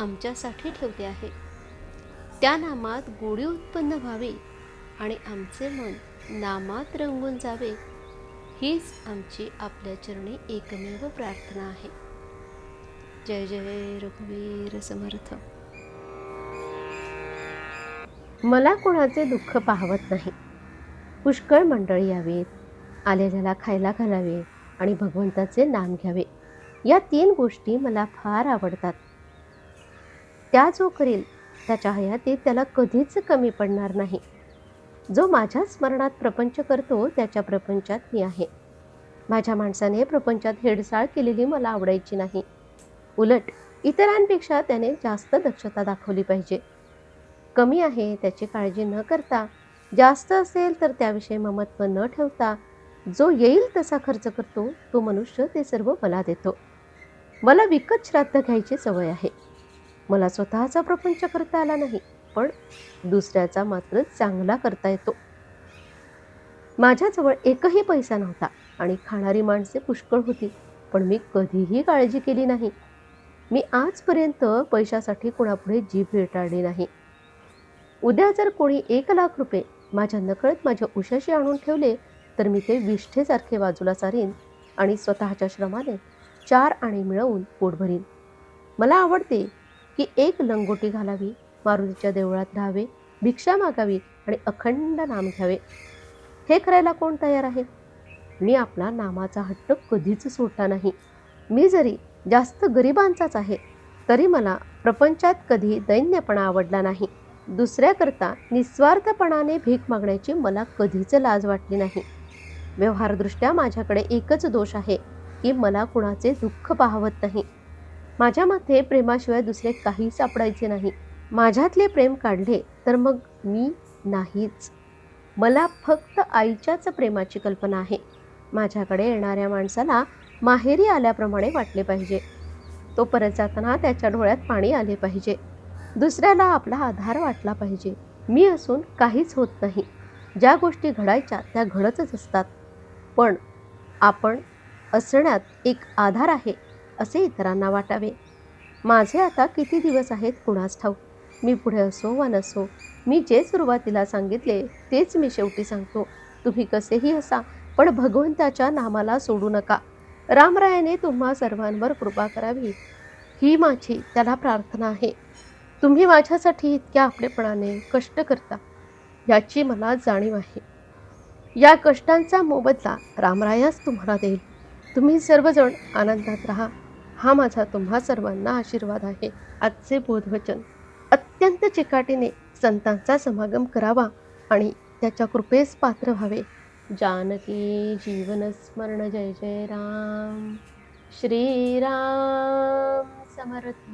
आमच्यासाठी ठेवले आहे. त्या नामात गोडी उत्पन्न व्हावी आणि आमचे मन नामात रंगून जावे हीच आमची आपल्या चरणी एकमेव प्रार्थना आहे. जय जय रघुवीर समर्थ. मला कोणाचे दुःख पाहवत नाही. पुष्कळ मंडळी यावीत आलेल्याला खायला घालावे आणि भगवंताचे नाम घ्यावे. या तीन गोष्टी मला फार आवडतात. त्या जो करील त्याच्या हयातीत त्याला कधीच कमी पडणार नाही. जो माझ्या स्मरणात प्रपंच करतो त्याच्या प्रपंचात मी आहे. माझ्या माणसाने प्रपंचात हेडसाळ केलेली मला आवडायची नाही. उलट इतरांपेक्षा त्याने जास्त दक्षता दाखवली पाहिजे. कमी आहे त्याची काळजी न करता. जास्त असेल तर त्याविषयी ममत्व न ठेवता जो येईल तसा खर्च करतो तो मनुष्य ते सर्व मला देतो. मला विकत श्राद्ध घ्यायची सवय आहे. मला स्वतःचा प्रपंच करता आला नाही पण दुसऱ्याचा मात्र चांगला करता येतो. माझ्याजवळ एकही पैसा नव्हता आणि खाणारी माणसे पुष्कळ होती पण मी कधीही काळजी केली नाही. मी आजपर्यंत पैशासाठी कोणापुढे जीभ रेटाळली नाही. उद्या जर कोणी एक लाख रुपये माझ्या नकळत माझ्या उशाशी आणून ठेवले तर मी ते विष्ठेसारखे बाजूला सारीन आणि स्वतःच्या श्रमाने चार आणि मिळवून पोट भरीन. मला आवडते की एक लंगोटी घालावी मारुतीच्या देवळात राहावे भिक्षा मागावी आणि अखंड नाम घ्यावे. हे करायला कोण तयार आहे? मी आपला नामाचा हट्ट कधीच सोडला नाही. मी जरी जास्त गरिबांचाच आहे तरी मला प्रपंचात कधी दैन्यपणा आवडला नाही. दुसऱ्याकरता निस्वार्थपणाने भीक मागण्याची मला कधीच लाज वाटली नाही. व्यवहारदृष्ट्या माझ्याकडे एकच दोष आहे की मला कुणाचे दुःख पाहवत नाही. माझ्या मते प्रेमाशिवाय दुसरे काही सापडायचे नाही. माझ्यातले प्रेम काढले तर मग मी नाहीच. मला फक्त आईच्याच प्रेमाची कल्पना आहे. माझ्याकडे येणाऱ्या माणसाला माहेरी आल्याप्रमाणे वाटले पाहिजे. तो परत जाताना त्याच्या डोळ्यात पाणी आले पाहिजे. दुसऱ्याला आपला आधार वाटला पाहिजे. मी असून काहीच होत नाही. ज्या गोष्टी घडायच्या त्या घडतच असतात. पण आपण असण्यात एक आधार आहे. असे इतरांना वाटावे. माझे आता किती दिवस आहेत कुणास ठाऊक? मी पुढे असो वा नसो मी जे सुरुवातीला सांगितले तेच मी शेवटी सांगतो. तुम्ही कसेही असा पण भगवंताच्या नामाला सोडू नका. रामरायाने तुम्हा सर्वांवर कृपा करावी. ही माझी त्याला प्रार्थना आहे. तुम्ही माझ्यासाठी इतक्या आपलेपणाने कष्ट करता याची मला जाणीव आहे. या कष्टांचा मोबदला रामरायाच तुम्हाला देईल. तुम्ही सर्वजण आनंदात राहा. हा माझा तुम्हा सर्वांना आशीर्वाद आहे. आजचे बोधवचन. अत्यंत चिकाटीने संतांचा समागम करावा आणि त्याच्या कृपेस पात्र व्हावे. जानकी जीवनस्मरण जय जय राम. श्रीराम समर्थ.